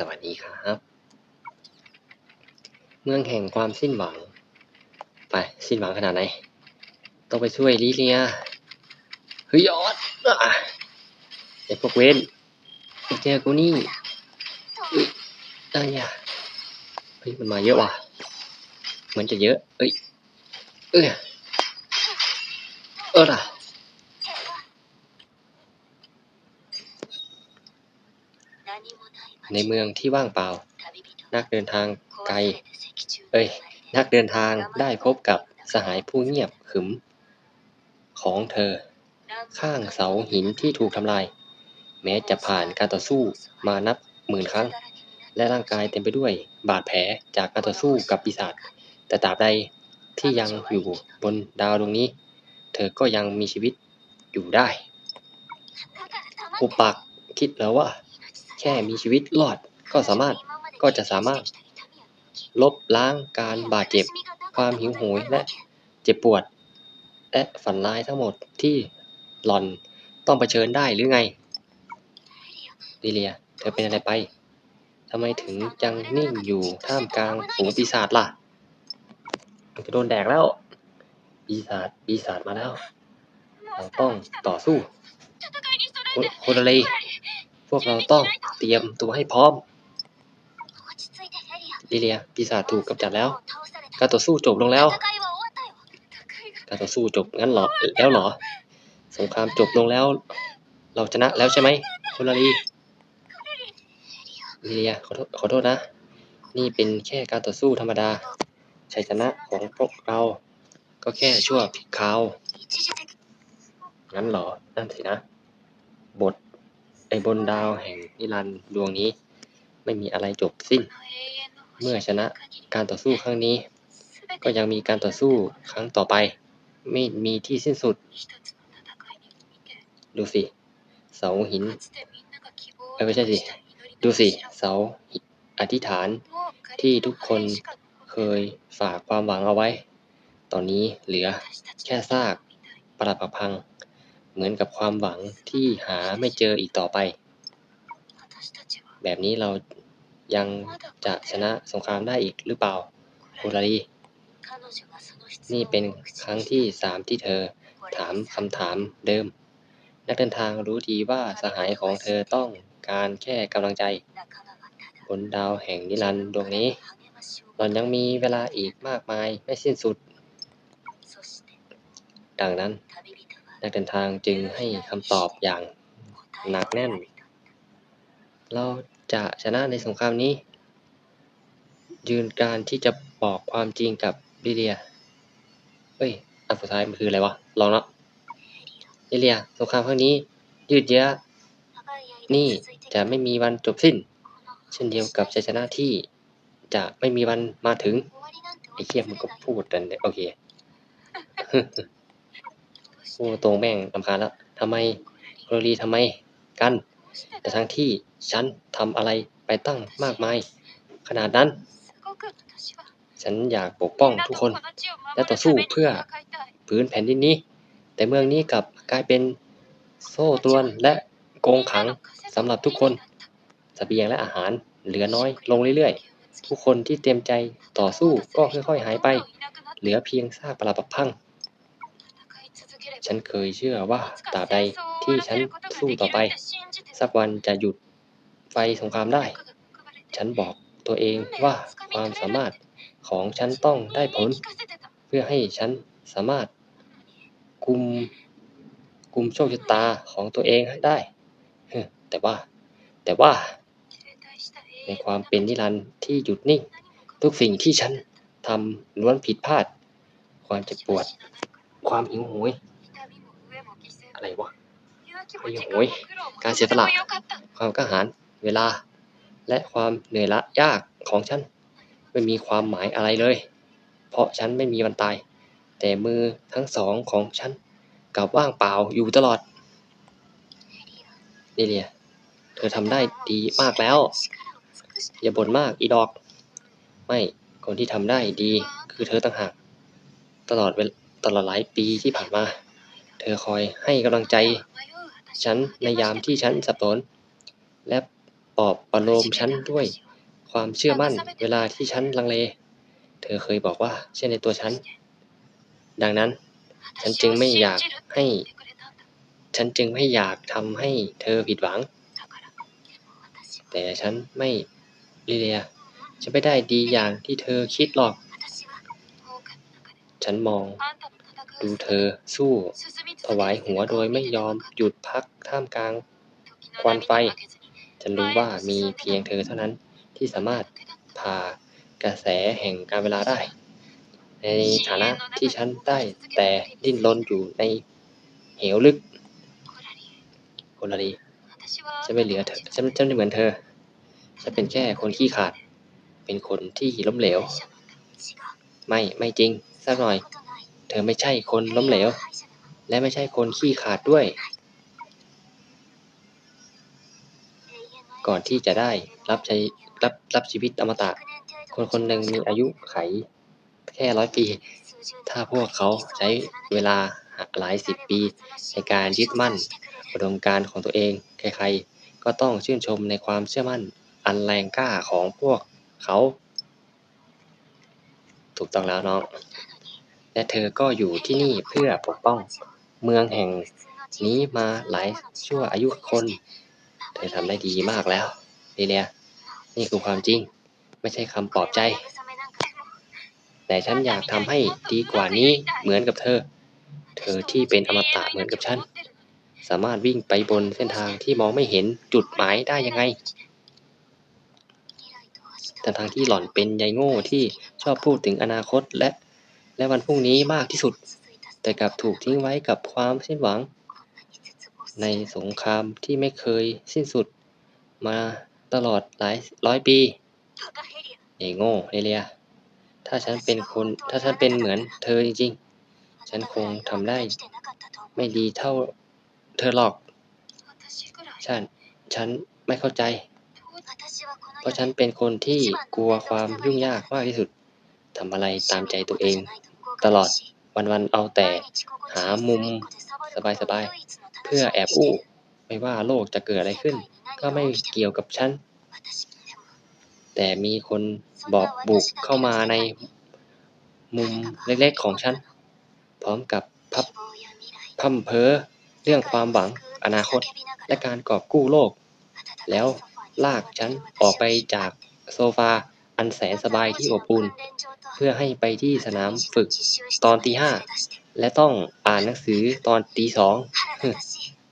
สวัสดีครับ เมืองแห่งความสิ้นหวัง ไป สิ้นหวังขนาดไหน ต้องไปช่วยลิเลียเฮ้ยยอดไอพวกเวนไอเจอกูนี่เฮ้ยอะไรอะเฮ้ยมันมาเยอะว่ะเหมือนจะเยอะ เอ้ย เอ้ยเออล่ะ ในเมืองที่ว่างเปล่า นักเดินทางไกล เอ้ย นักเดินทางได้พบกับสหายผู้เงียบขึม ของเธอ ข้างเสาหินที่ถูกทำลาย แม้จะผ่านการต่อสู้มานับหมื่นครั้ง และร่างกายเต็มไปด้วยบาดแผลจากการต่อสู้กับปีศาจแต่ตราบใดที่ยังอยู่บนดาวดวงนี้ เธอก็ยังมีชีวิตอยู่ได้อุปักคิดแล้วว่า แค่มีชีวิตรอดก็สามารถก็จะสามารถ ลบล้างการบาดเจ็บ ความหิวโหยและเจ็บปวด และฝันร้ายทั้งหมดที่หล่อนต้องเผชิญได้หรือไงลิเลีย เธอเป็นอะไรไปทำไมถึงยังนิ่งอยู่ท่ามกลางฝูงปีศาจล่ะมันจะโดนแดกแล้ว ปีศาจปีศาจมาแล้ว เราต้องต่อสู้ โคโคโดเร พวกเราต้องเตรียมตัวให้พร้อมลิเลียปีศาจถูกกำจัดแล้ว การต่อสู้จบลงแล้ว การต่อสู้จบงั้นเหรอแล้วเหรอ สงครามจบลงแล้ว เราชนะแล้วใช่ไหมโคลารีลิเลียขอโทษขอโทษนะ นี่เป็นแค่การต่อสู้ธรรมดาชัยชนะของพวกเรา ก็แค่ชั่วพริบคราวงั้นเหรอ นั่นสินะ บท ไอบนดาวแห่งนิรันดร์ดวงนี้ ไม่มีอะไรจบสิ้น เมื่อชนะการต่อสู้ครั้งนี้ ก็ยังมีการต่อสู้ครั้งต่อไป ไม่มีที่สิ้นสุด ดูสิ เสาหินเอ้ยไม่ใช่สิดูสิ เสาอธิษฐานที่ทุกคนเคยฝากความหวังเอาไว้ ตอนนี้เหลือแค่ซากปรักหักพัง เหมือนกับความหวังที่หาไม่เจออีกต่อไป แบบนี้เรายังจะชนะสงครามได้อีกหรือเปล่าโคลารีนี่เป็นครั้งที่สามที่เธอถามคำถามเดิม นักเดินทางรู้ดีว่าสหายของเธอต้องการแค่กำลังใจ บนดาวแห่งนิรันดร์ดวงนี้หล่อนยังมีเวลาอีกมากมายไม่สิ้นสุด ดังนั้น นักเดินทางจึงให้คำตอบอย่างหนักแน่น เราจะชนะในสงครามนี้ ยืนการที่จะบอกความจริงกับลิเลีย เฮ้ย อันสุดท้ายมันคืออะไรวะ ลองเนาะลิเลีย สงครามครั้งนี้ ยืดเยื้อ นี่จะไม่มีวันจบสิ้น เช่นเดียวกับชัยชนะที่จะไม่มีวันมาถึง ไอ้เคียมันก็พูดกันเนี่ยโอเค โอ้ตรงแม่งลำคาญแล้วทำไมโรลีทำไมกัน แต่ทั้งที่ฉันทำอะไรไปตั้งมากมาย ขนาดนั้น ฉันอยากปกป้องทุกคน และต่อสู้เพื่อพื้นแผ่นดินนี้ แต่เมืองนี้กลับกลายเป็นโซ่ตรวนและโกงขังสำหรับทุกคนสเสบียงและอาหารเหลือน้อยลงเรื่อยๆผู้คนที่เต็มใจต่อสู้ก็ค่อยๆหายไป เหลือเพียงซากปรักหักพัง ฉันเคยเชื่อว่าตราบใดที่ฉันสู้ต่อไป สักวันจะหยุดไฟสงครามได้ ฉันบอกตัวเองว่าความสามารถของฉันต้องได้ผล เพื่อให้ฉันสามารถกุมกุมโชคชะตาของตัวเองให้ได้เฮ้อแต่ว่า แต่ว่า ในความเป็นนิรันดร์ที่หยุดนิ่ง ทุกสิ่งที่ฉันทำล้วนผิดพลาด ความเจ็บปวด ความหิวโหย อะไรวะความหิวโหยการเสียสละ ความกล้าหาญเวลา และความเหนื่อยละยากของฉัน ไม่มีความหมายอะไรเลย เพราะฉันไม่มีวันตาย แต่มือทั้งสองของฉันกลับว่างเปล่าอยู่ตลอดนี่เลีย เธอทำได้ดีมากแล้ว อย่าบ่นมากอีดอก ไม่คนที่ทำได้ดีคือเธอต่างหาก ตลอดเวลตลอดหลายปีที่ผ่านมา เธอคอยให้กำลังใจฉันในยามที่ฉันสับสนและปลอบประโลมฉันด้วยความเชื่อมั่นเวลาที่ฉันลังเล เธอเคยบอกว่าเชื่อในตัวฉัน ดังนั้น ฉันจึงไม่อยากให้ ฉันจึงไม่อยากทำให้เธอผิดหวัง แต่ฉันไม่ลิเลียฉันไม่ได้ดีอย่างที่เธอคิดหรอก ฉันมอง ดูเธอ สู้ ถวายหัวโดยไม่ยอมหยุดพักท่ามกลางควันไฟ ฉันรู้ว่ามีเพียงเธอเท่านั้นที่สามารถผ่ากระแสแห่งการเวลาได้ ในฐานะที่ฉันได้แต่ดิ้นรนอยู่ในเหวลึกโคลารีฉันไม่เหลือเธอฉันฉันไม่เหมือนเธอฉันเป็นแค่คนขี้ขาด เป็นคนที่ล้มเหลว ไม่ไม่จริงสักหน่อย เธอไม่ใช่คนล้มเหลว และไม่ใช่คนขี้ขาดด้วย ก่อนที่จะได้รับใช้รับรับชีวิตอมตะ คนคนหนึ่งมีอายุไขแค่ร้อยปี ถ้าพวกเขาใช้เวลาหลายสิบปี ในการยึดมั่นอุดมการของตัวเอง ใครๆ ก็ต้องชื่นชมในความเชื่อมั่นอันแรงกล้าของพวกเขา ถูกต้องแล้วน้อง และเธอก็อยู่ที่นี่เพื่อปกป้อง เมืองแห่งนี้มาหลายชั่วอายุคน เธอทำได้ดีมากแล้วลีเลียนี่คือความจริง ไม่ใช่คำปลอบใจ แต่ฉันอยากทำให้ดีกว่านี้เหมือนกับเธอ เธอที่เป็นอมตะเหมือนกับฉัน สามารถวิ่งไปบนเส้นทางที่มองไม่เห็นจุดหมายได้ยังไงแต่ทางที่หล่อนเป็นยายโง่ที่ชอบพูดถึงอนาคตและ และวันพรุ่งนี้มากที่สุด แต่กลับถูกทิ้งไว้กับความสิ้นหวัง ในสงครามที่ไม่เคยสิ้นสุดมาตลอดหลายร้อยปียายโง่เอเลีย ถ้าฉันเป็นคน ถ้าฉันเป็นเหมือนเธอจริงๆ ฉันคงทำได้ ไม่ดีเท่าเธอหรอก ฉัน ฉันไม่เข้าใจ เพราะฉันเป็นคนที่กลัวความยุ่งยากมากที่สุด ทำอะไรตามใจตัวเอง ตลอดวันๆเอาแต่หามุมสบายๆเพื่อแอบอู้ ไม่ว่าโลกจะเกิดอะไรขึ้น ก็ไม่เกี่ยวกับฉัน แต่มีคนบอกบุกเข้ามาในมุมเล็กๆของฉัน พร้อมกับพับพั่มเพอเรื่องความหวังอนาคต และการกอบกู้โลก แล้วลากฉันออกไปจากโซฟา อันแสนสบายที่อบอุ่น เพื่อให้ไปที่สนามฝึกตอนตีห้าและต้องอ่านหนังสือตอนตีสอง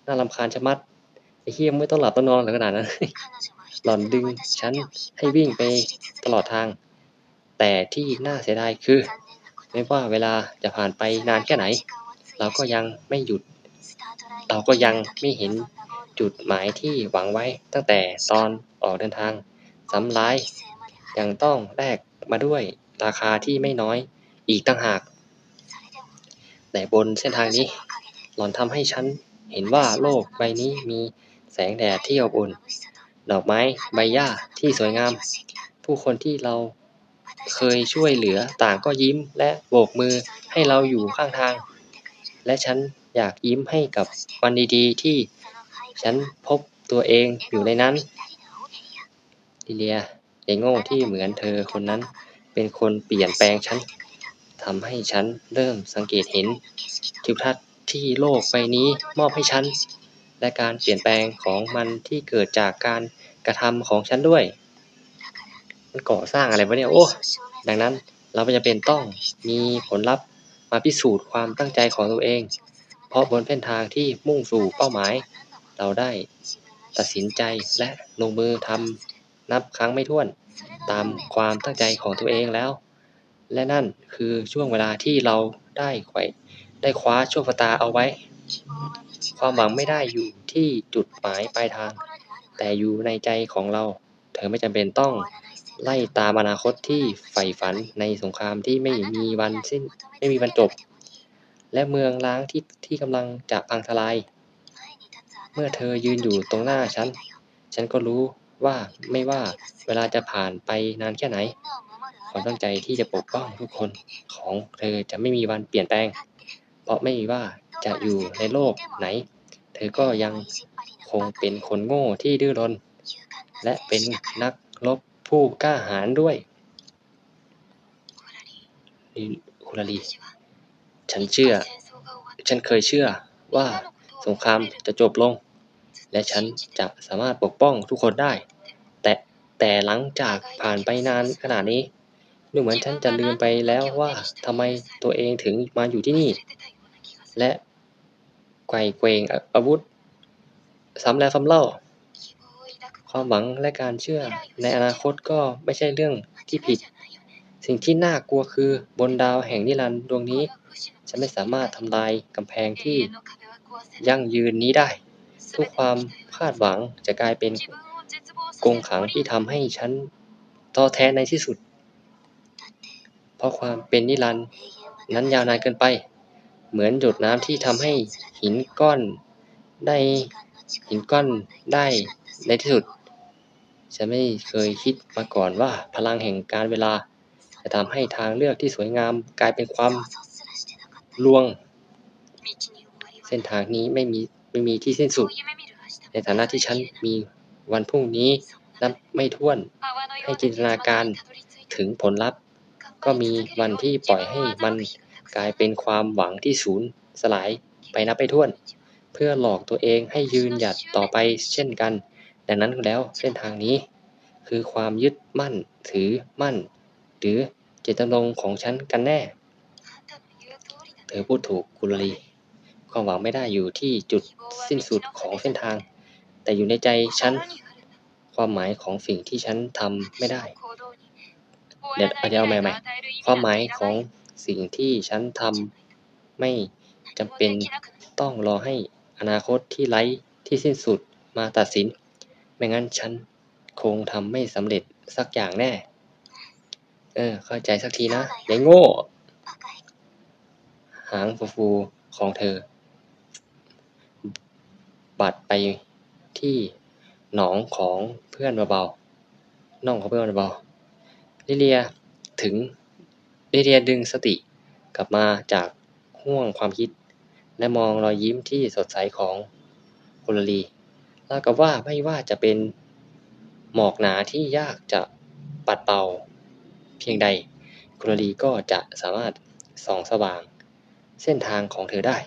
น่ารำคาญชะมัดไอ้เฮียไม่ต้องหลับต้องนอนหรือขนาดนั้นหล่อนดึงฉันให้วิ่งไปตลอดทาง แต่ที่น่าเสียดายคือ ไม่ว่าเวลาจะผ่านไปนานแค่ไหน เราก็ยังไม่หยุด เราก็ยังไม่เห็นจุดหมายที่หวังไว้ตั้งแต่ตอนออกเดินทางซ้ำร้าย ยังต้องแลกมาด้วยราคาที่ไม่น้อยอีกต่างหาก แต่บนเส้นทางนี้ หล่อนทำให้ฉันเห็นว่าโลกใบนี้มีแสงแดดที่อบอุ่น ดอกไม้ใบหญ้าที่สวยงาม ผู้คนที่เราเคยช่วยเหลือต่างก็ยิ้มและโบกมือให้เราอยู่ข้างทาง และฉันอยากยิ้มให้กับวันดีๆ ที่ฉันพบตัวเองอยู่ในนั้นลิเลีย ไอ้โง่ที่เหมือนเธอคนนั้น เป็นคนเปลี่ยนแปลงฉันทำให้ฉันเริ่มสังเกตเห็นทิวทัศน์ที่โลกใบนี้มอบให้ฉัน และการเปลี่ยนแปลงของมันที่เกิดจากการกระทำของฉันด้วย มันก่อสร้างอะไรวะเนี่ย โอ้ ดังนั้นเราจำเป็นต้องมีผลลัพธ์มาพิสูจน์ความตั้งใจของตัวเอง เพราะบนเส้นทางที่มุ่งสู่เป้าหมาย เราได้ตัดสินใจและลงมือทำ นับครั้งไม่ถ้วน ตามความตั้งใจของตัวเองแล้ว และนั่นคือช่วงเวลาที่เราได้ไขว่ได้คว้าโชคชะตาเอาไว้ ความหวังไม่ได้อยู่ที่จุดหมายปลายทาง แต่อยู่ในใจของเรา เธอไม่จำเป็นต้องไล่ตามอนาคตที่ใฝ่ฝันในสงครามที่ไม่มีวันสิ้นไม่มีวันจบ และเมืองล้างที่ที่กำลังจะพังทลาย เมื่อเธอยืนอยู่ตรงหน้าฉัน ฉันก็รู้ ว่าไม่ว่าเวลาจะผ่านไปนานแค่ไหน ความตั้งใจที่จะปกป้องทุกคนของเธอจะไม่มีวันเปลี่ยนแปลง เพราะไม่ว่าจะอยู่ในโลกไหน เธอก็ยังคงเป็นคนโง่ที่ดื้อรั้นและเป็นนักรบผู้กล้าหาญด้วยคุราลีฉันเชื่อ ฉันเคยเชื่อว่าสงครามจะจบลง และฉันจะสามารถปกป้องทุกคนได้ แต่แต่หลังจากผ่านไปนานขนาดนี้ดูเหมือนฉันจะลืมไปแล้วว่าทำไมตัวเองถึงมาอยู่ที่นี่ และไกวเกวงอาวุธซ้ำแล้วซ้ำเล่า ความหวังและการเชื่อในอนาคตก็ไม่ใช่เรื่องที่ผิด สิ่งที่น่ากลัวคือบนดาวแห่งนิรันดร์ดวงนี้ฉันไม่สามารถทำลายกำแพงที่ยั่งยืนนี้ได้ ทุกความคาดหวังจะกลายเป็นกงขังที่ทำให้ฉันท้อแท้ในที่สุด เพราะความเป็นนิรันดร์นั้นยาวนานเกินไป เหมือนหยดน้ำที่ทำให้หินก้อนได้หินก้อนได้ในที่สุด ฉันไม่เคยคิดมาก่อนว่าพลังแห่งการเวลา จะทำให้ทางเลือกที่สวยงามกลายเป็นความลวง เส้นทางนี้ไม่มี ไม่มีที่สิ้นสุด ในฐานะที่ฉันมีวันพรุ่งนี้นับไม่ถ้วน ให้จินตนาการถึงผลลัพธ์ ก็มีวันที่ปล่อยให้มันกลายเป็นความหวังที่สูญสลายไปนับไม่ถ้วน เพื่อหลอกตัวเองให้ยืนหยัดต่อไปเช่นกัน ดังนั้นแล้วเส้นทางนี้ คือความยึดมั่นถือมั่น หรือเจตจำนงของฉันกันแน่ เธอพูดถูกกุลลี ความหวังไม่ได้อยู่ที่จุดสิ้นสุดของเส้นทาง แต่อยู่ในใจฉัน ความหมายของสิ่งที่ฉันทำไม่ได้ เดี๋ยวเดี๋ยวเอาใหม่ใหม่ความหมายของสิ่งที่ฉันทำไม่จำเป็นต้องรอให้อนาคตที่ไร้ที่สิ้นสุดมาตัดสิน ไม่งั้นฉันคงทำไม่สำเร็จสักอย่างแน่ เออ เข้าใจสักทีนะยายโง่ หางฟูๆของเธอ บัดไปที่หนองของเพื่อนเบาๆน่องของเพื่อนเบาๆลิเลียถึงลิเลียดึงสติกลับมาจากห่วงความคิด และมองรอยยิ้มที่สดใสของกุลลีราวกับว่าไม่ว่าจะเป็นหมอกหนาที่ยากจะปัดเป่า เพียงใดกุลลีก็จะสามารถส่องสว่าง เส้นทางของเธอได้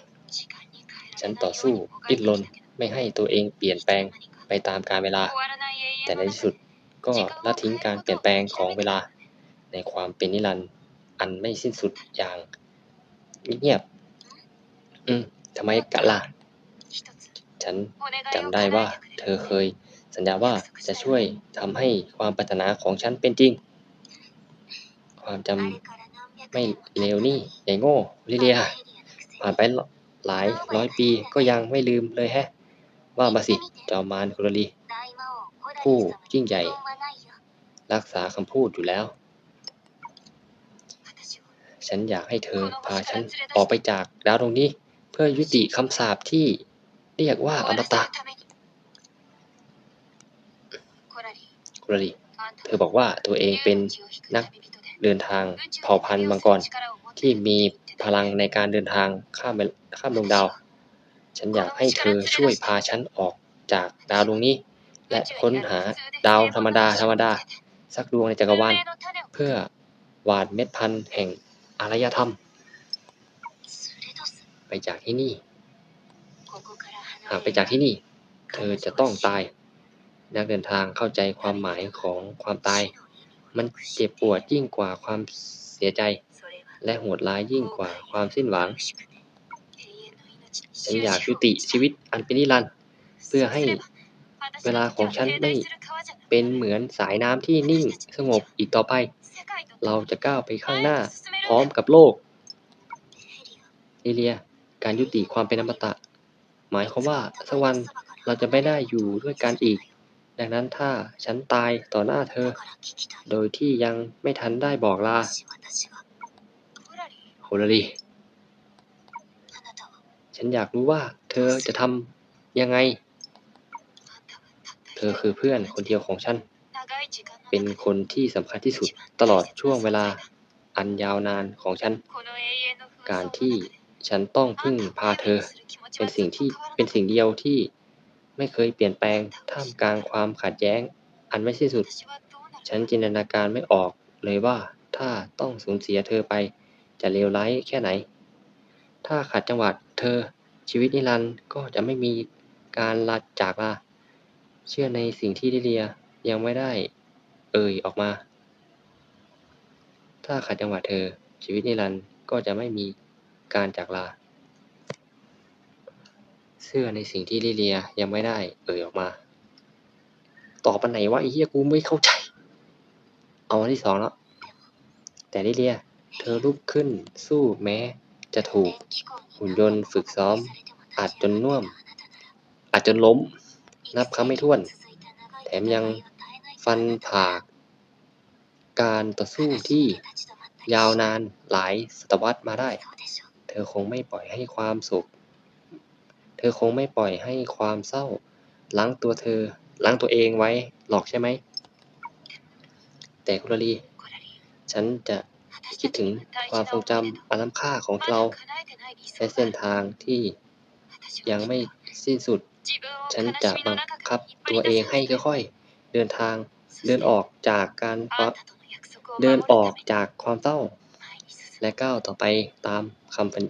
ฉันต่อสู้ดิ้นรน ไม่ให้ตัวเองเปลี่ยนแปลงไปตามกาลเวลา แต่ในที่สุดก็ละทิ้งการเปลี่ยนแปลงของเวลา ในความเป็นนิรันดร์อันไม่สิ้นสุดอย่างเงียบๆอืมทำไมกะล่ะฉันจำได้ว่าเธอเคยสัญญาว่าจะช่วยทำให้ความปรารถนาของฉันเป็นจริง ความจำไม่เลวนี่ยายโง่ลิเลียผ่านไปหลายร้อยปีก็ยังไม่ลืมเลยแฮะ ว่ามาสิจอมมารกุลลีผู้ยิ่งใหญ่ รักษาคำพูดอยู่แล้ว ฉันอยากให้เธอพาฉันออกไปจากดาวดวงนี้ เพื่อยุติคำสาปที่เรียกว่าอมตะกุลลีเธอบอกว่าตัวเองเป็นนักเดินทางเผ่าพันธุ์มังกรที่มีพลังในการเดินทางข้ามเวข้ามดวงดาว ฉันอยากให้เธอช่วยพาฉันออกจากดาวดวงนี้ และค้นหาดาวธรรมดาธรรมดา สักดวงในจักรวาลเพื่อหวานเม็ดพันธุ์แห่งอารยธรรม ไปจากที่นี่ หากไปจากที่นี่ เธอจะต้องตาย นักเดินทางเข้าใจความหมายของความตาย มันเจ็บปวดยิ่งกว่าความเสียใจ และโหดร้ายยิ่งกว่าความสิ้นหวัง ฉันอยากยุติชีวิตอันเป็นนิรันดร์เพื่อให้เวลาของฉันไม่เป็นเหมือนสายน้ำที่นิ่งสงบอีกต่อไป เราจะก้าวไปข้างหน้าพร้อมกับโลกลิเลีย การยุติความเป็นอมตะ หมายความว่าสักวันเราจะไม่ได้อยู่ด้วยกันอีก ดังนั้นถ้าฉันตายต่อหน้าเธอ โดยที่ยังไม่ทันได้บอกลาโฮลารี ฉันอยากรู้ว่า เธอจะทำยังไง เธอคือเพื่อนคนเดียวของฉัน เป็นคนที่สำคัญที่สุดตลอดช่วงเวลาอันยาวนานของฉัน การที่ฉันต้องพึ่งพาเธอ เป็นสิ่งที่เป็นสิ่งเดียวที่ไม่เคยเปลี่ยนแปลงท่ามกลางความขัดแย้ง อันไม่สิ้นสุด ฉันจินตนาการไม่ออกเลยว่าถ้าต้องสูญเสียเธอไปจะเลวร้ายแค่ไหน ถ้าขาดจังหวัด เธอ ชีวิตนิรันดร์ก็จะไม่มีการลาจากลาเชื่อในสิ่งที่ลิเลียยังไม่ได้เอ่ยออกมา ถ้าขัดจังหวะเธอ ชีวิตนิรันดร์ก็จะไม่มีการจากลา เชื่อในสิ่งที่ลิเลียยังไม่ได้เอ่ยออกมา ตอบปันไหนวะไอ้เหี้ยกูไม่เข้าใจ เอาอันที่สองแล้วแต่ลิเลีย เธอลุกขึ้นสู้แม้ จะถูกหุ่นยนต์ฝึกซ้อมอาจจนน่วมอาจจนล้ม นับครั้งไม่ถ้วน แถมยังฟันผากการต่อสู้ที่ยาวนานหลายศตวรรษมาได้ เธอคงไม่ปล่อยให้ความสุข เธอคงไม่ปล่อยให้ความเศร้าล้างตัวเธอล้างตัวเองไว้หรอกใช่ไหม แต่คุรลี ฉันจะ คิดถึงความทรงจำอันล้ำค่าของเราในเส้นทางที่ยังไม่สิ้นสุด ฉันจะบังคับตัวเองให้ค่อยๆ เดินทางเดินออกจากการเดินออกจากความเศร้า และก้าวต่อไปตามคำสัญ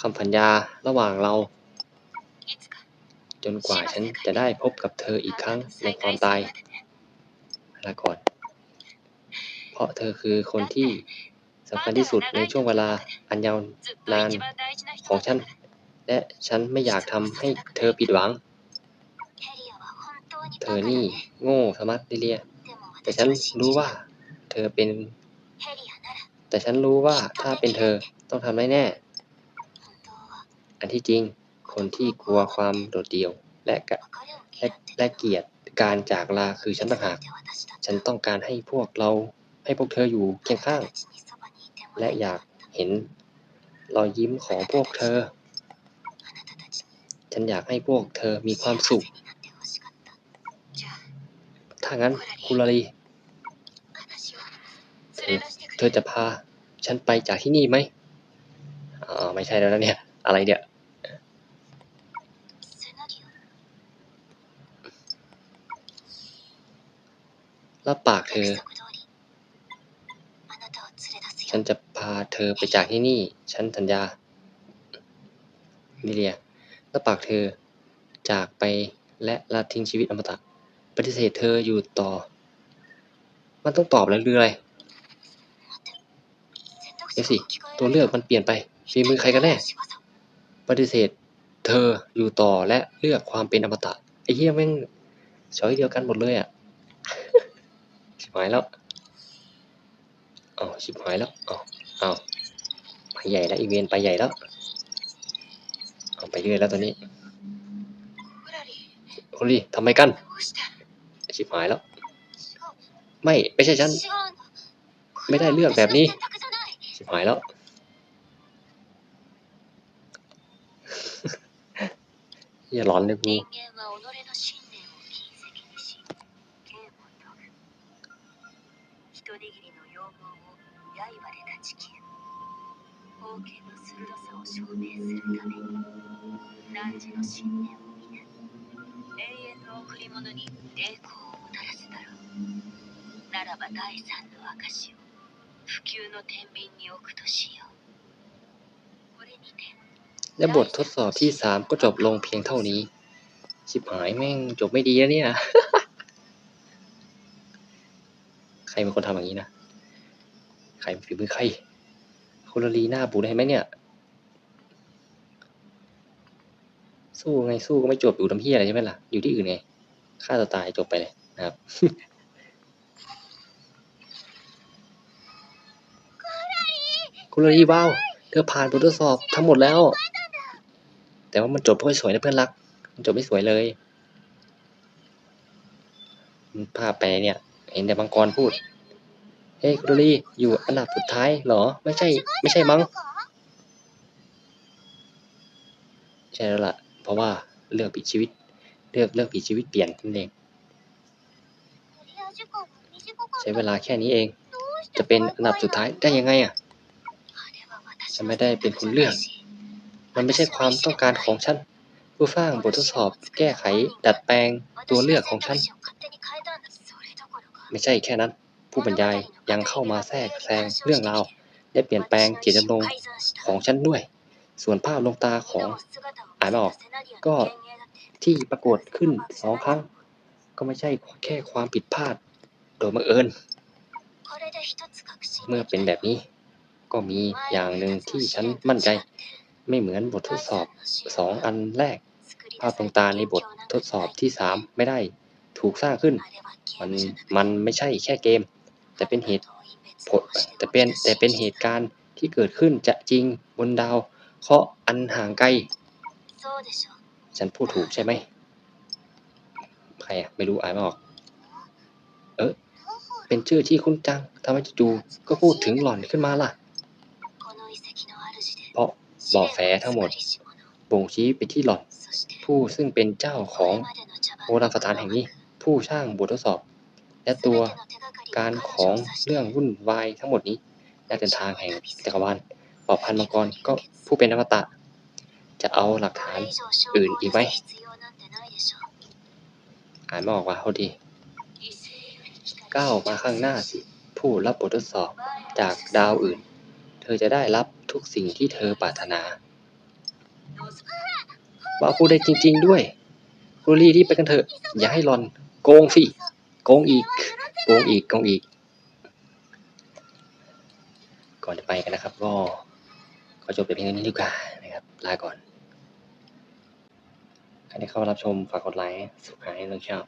คำสัญญาระหว่างเรา จนกว่าฉันจะได้พบกับเธออีกครั้งในความตายลาก่อน เพราะเธอคือคนที่สำคัญที่สุดในช่วงเวลาอันยาวนานของฉัน และฉันไม่อยากทำให้เธอผิดหวัง เธอนี่โง่สมัดลิเลีย แต่ฉันรู้ว่า เธอเป็น แต่ฉันรู้ว่าถ้าเป็นเธอต้องทำได้แน่ อันที่จริง คนที่กลัวความโดดเดี่ยวและกและและเกลียดการจากลาคือฉันต่างหาก ฉันต้องการให้พวกเรา ให้พวกเธออยู่เคียงข้าง และอยากเห็นรอยยิ้มของพวกเธอ ฉันอยากให้พวกเธอมีความสุข ถ้างั้นคุณลาลีเธอเธอจะพาฉันไปจากที่นี่ไหมอ๋อไม่ใช่แล้วนะเนี่ย อะไรเนี่ยรับปากเธอ ฉันจะพาเธอไปจากที่นี่ ฉันสัญญาลิเลียรับปากเธอ จากไปและละทิ้งชีวิตอมตะ ปฏิเสธเธออยู่ต่อ มันต้องตอบแล้วหรืออะไรเดี๋ยวสิ ตัวเลือกมันเปลี่ยนไปฝีมือใครกันแน่ ปฏิเสธ เธออยู่ต่อและเลือกความเป็นอมตะ ไอ้เหี้ยแม่งช้อยเดียวกันหมดเลยอะชิบหายแล้ว เอชิบหายแล้วเอเอาไปใหญ่แล้วอีเวนไปใหญ่แล้วเอาไปเรื่อยแล้วตอนนี้โอลี่ทำไมกัน ชิบหายแล้ว ไม่ไม่ใช่ฉัน ไม่ได้เลือกแบบนี้ ชิบหายแล้ว อย่าร้อนเลยกู 刃で断ち切る宝剣の鋭さを証明するために汝の信念を皆永遠の贈り物に栄光をもたらすだろうならば第三の証を普及の天秤に置くとしようこれにて และบททดสอบที่สามก็จบลงเพียงเท่านี้ ชิบหายแม่งจบไม่ดีแล้วเนี่ย ใครเป็นคนทำอย่างนี้นะ ใครฝีมือใครคุณลีหน้าบูได้ไหมเนี่ย สู้ไงสู้ก็ไม่จบอยู่ทำเพี้ยอะไรใช่ไหมล่ะ อยู่ที่อื่นไงฆ่าตัวตายจบไปเลยนะครับคุณลีว้าวเธอผ่านบททดสอบทั้งหมดแล้ว แต่ว่ามันจบไม่ค่อยสวยนะเพื่อนรัก มันจบไม่สวยเลยภาพไปเนี่ย เห็นแต่มังกรพูด เอกรลี่อยู่อันดับสุดท้ายเหรอ ไม่ใช่ ไม่ใช่มั้งใช่แล้วล่ะ เพราะว่าเลือกปีชีวิต เลือกเลือกปีชีวิตเปลี่ยนนั่นเอง ใช้เวลาแค่นี้เอง จะเป็นอันดับสุดท้ายได้ยังไงอะฉันไม่ได้เป็นคนเลือก มันไม่ใช่ความต้องการของฉัน ผู้สร้างบททดสอบ แก้ไข ดัดแปลงตัวเลือกของฉัน ไม่ใช่แค่นั้น ผู้บรรยายยังเข้ามาแทรกแซงเรื่องราวและเปลี่ยนแปลงเจตจำนงของฉันด้วย ส่วนภาพลงตาของอ่านออก ก็ที่ปรากฏขึ้นสองครั้ง ก็ไม่ใช่แค่ความผิดพลาด โดยบังเอิญ เมื่อเป็นแบบนี้ ก็มีอย่างหนึ่งที่ฉันมั่นใจ ไม่เหมือนบททดสอบสองอันแรก ภาพลงตาในบททดสอบที่สามไม่ได้ถูกสร้างขึ้น มันมันไม่ใช่แค่เกม แต่เป็นเหตุผลแต่เป็นแต่เป็นเหตุการณ์ที่เกิดขึ้นจะจริงบนดาวเคราะห์อันห่างไกล ฉันพูดถูกใช่ไหม ใครอะไม่รู้อ่านไม่ออก เออเป็นชื่อที่คุ้นจังทำไมจู่ๆก็พูดถึงหล่อนขึ้นมาล่ะ เพราะเบอกแสทั้งหมดบ่งชี้ไปที่หล่อน ผู้ซึ่งเป็นเจ้าของโบราณสถานแห่งนี้ ผู้สร้างบททดสอบ และตัว การของเรื่องวุ่นวายทั้งหมดนี้นักเดินทางแห่งจักรวาลเผ่าพันธุ์มังกรก็ผู้เป็นอมตะ จะเอาหลักฐานอื่นอีกไหมอ่านไม่ออกว่าเขาดีก้าวมาข้างหน้าสิ ผู้รับบททดสอบจากดาวอื่น เธอจะได้รับทุกสิ่งที่เธอปรารถนา ว่าพูดได้จริง ๆด้วยโรลี่รีบไปกันเถอะ อย่าให้หลอน โกงสิ โกงอีก โกงอีกโกงอีก ก่อนจะไปกันนะครับ ก็ขอจบแต่เพียงเท่านี้ดีกว่านะครับ ลาก่อน ใครที่เข้ามารับชมฝากกดไลค์สุขายให้เราชอบ